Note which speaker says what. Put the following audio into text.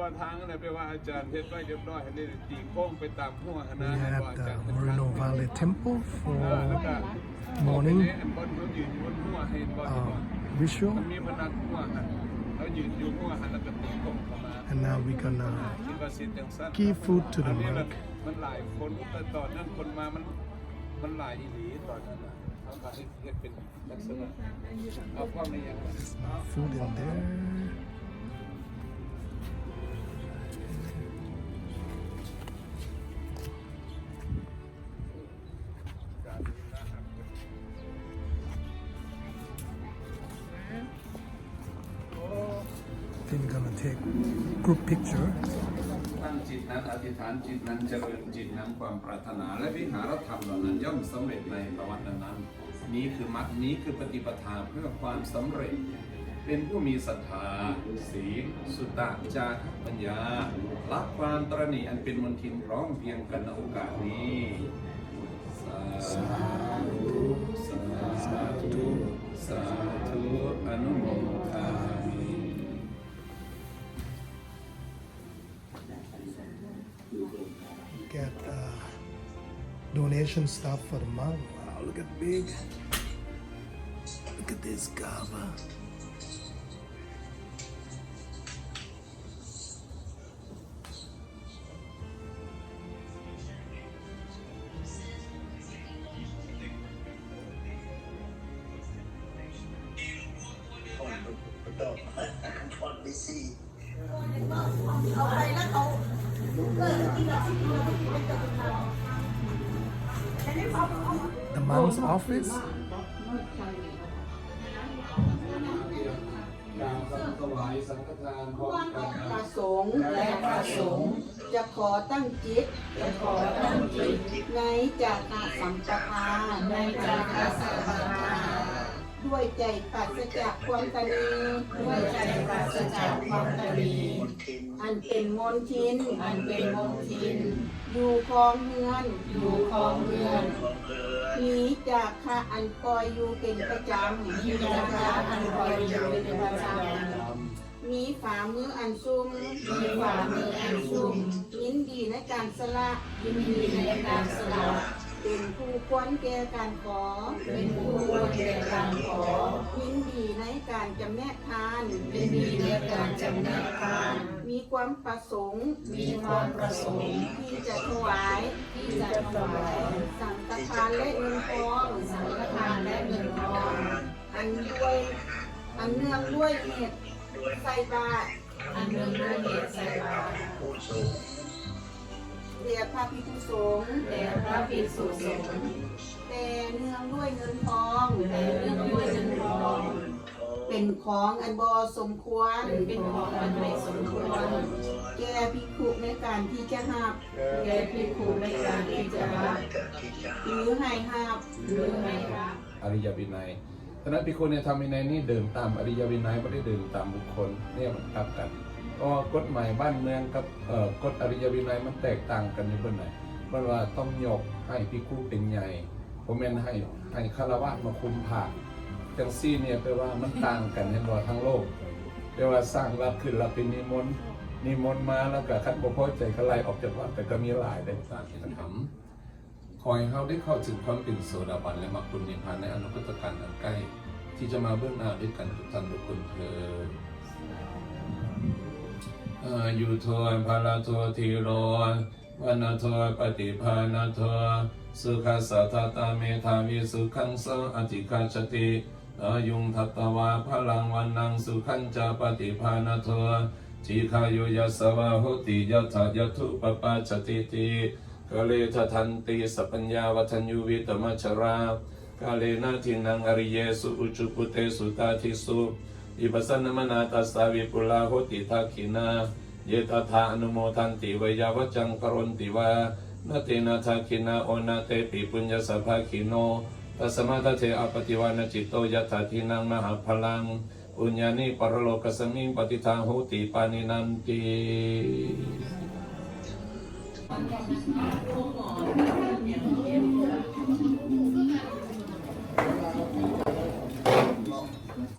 Speaker 1: ว่าทางนั่นนะแปลว่าอาจารย์เฮ็ดไว้เรียบร้อยให้ได้ตีโค้งไปตามหัวค
Speaker 2: We
Speaker 1: ณะ
Speaker 2: have
Speaker 1: ว่าอา
Speaker 2: the
Speaker 1: จารย์เป็น
Speaker 2: Moreno Valley Temple
Speaker 1: เออแล้วก็
Speaker 2: for morning
Speaker 1: อันบนเขายืนอยู่บนหัวให้บน
Speaker 2: uh, visual.
Speaker 1: มันมีพนักหัวหันเขายืนอยู่หัวหันแล้วก็ตีโค้งเข้ามา
Speaker 2: And now we're gonna
Speaker 1: คิดว่าสิจังซั่น
Speaker 2: give food to
Speaker 1: อั
Speaker 2: the
Speaker 1: นนี้มัน
Speaker 2: monk.
Speaker 1: มันหลายคนแต่ตอนนั้นคนมามันมันหลายอีหลีตอนนั้นน่ะเขาก็ให้เฮ็ดเป็นลักษณะเอาความในอย่างนั้น
Speaker 2: Food in there. Take group picture.
Speaker 1: ตั้งจิตนั้นอธิษฐานจิตนั้นเจริญจิตนั้นความปรารถนาและวิหารธรรมเหล่านั้นย่อมสำเร็จในประวัตินั้น นี้คือมัดนี้คือปฏิปทาเพื่อความสำเร็จ เป็นผู้มีศรัทธาศีลสุตตะจาระปัญญาละความตรณีอันเป็นมนทินพร้อมเพียงกันในโอกาสนี้
Speaker 2: Get uh, donation stuff for the monk. Wow, look at big. Look at this gaba. The monk's office.
Speaker 1: กราบสังถวายสังฆทานพร้อมกัน
Speaker 3: พระสงฆ์และพระสงฆ์จะขอตั้งจิต จะขอตั้งจิต ในจากาสัมปทาในจากาสัมปทา ด้วยใจปราศจากความตนีด้วยใจปราศจากความตนีอันเป็นมนทิน อันเป็นมนทิน อยู่คลองเมือนอยู่คลองเมือนหนีจากข้าอันคอยอยู่เป็นประจำหนีจากข้าอันคอยอยู่เป็นประจำมีฝ่ามืออันซุ่มมีฝ่ามืออันซุ่มยินดีในการสละยินดีในการสละ เป็นผู้ควรแก่การขอ เป็นผู้ควรแก่การขอ ยินดีในการจำแนกทานยินดีในการจำแนกทาน มีความประสงค์ มีความประสงค์ ที่จะถวาย ที่จะถวาย สังฆทานและเงินทอง สังฆทานและเงินทอง อันด้วย อันเนื่องด้วยเหตุใส่บาตรอันเนื่องด้วยเหตุใส่บาตร เดียพระภิกษุสงฆ์แด่พระภิกษุสงฆ์แต่เนื่องด้วยเงินทองแต่เนื่องด้วยเงินทองเป็นของอันบอสมควรเป็นของอันไม่สมควร แก่ภิกขุในการที่จะหับแก่ภิกขุในการที่จะหับหรือให้หับหรือให้หับ
Speaker 1: อริยวินัยฉะนั้นพิคุณเนี่ยทำวินัยนี่เดินตามอริยวินัยไม่ได้เดินตามบุคคลเนี่ยมันกลับกัน ก็กฎหมายบ้านเมืองกับกฎอริยวินัยมันแตกต่างกันอยู่บนไหนมันว่าต้องยกให้พิคุเป็นใหญ่ผมแม่นให้ให้คารวะมาคุมผ่าจังซี่เนี่ยแปลว่ามันต่างกันเห็นว่าทั้งโลกแปลว่าสร้างรับขึ้นรับเป็นนิมนต์นิมนต์มาแล้วก็คัดบ่พอใจก็ไล่ออกจากวัดแต่ก็มีหลายได้ต่างที่ทำขอให้เขาได้เข้าถึงความเป็นโสดาบันและมรรคผลนิพพานในอนาคตการอันใกล้ ที่จะมาเบื้องหน้าด้วยกันทุกท่านทุกคนเถิด อายุโทพาลาโททีโรวันนาโทปฏิภาณโทสุขัสสะทตาเมธาวิสุขังโสอธิคาชติอายุงทัตตวาพลังวันนังสุขันจาปฏิภาณโททีคายุยสวะโหติยัตถยัตถุปปาชติติกาเลททันติสัพปัญญาวัฒนยุวิตมัชรากาเลนาทินังอริเยสุอุจุปุเตสุตาทิสุ อิปัสสนมนาตัสสาวิปุลาโหติทักขินา เยตถาอนุโมทันติวยาวจังกรนติวานาตินาทักขินาโอนาเตปิปุญญาสัพพคิโนตัสมาทเทอปติวานจิตโตยถาทินังมหาพลังปุญญานิปรโลกสมิงปฏิทาหุติปานินันติ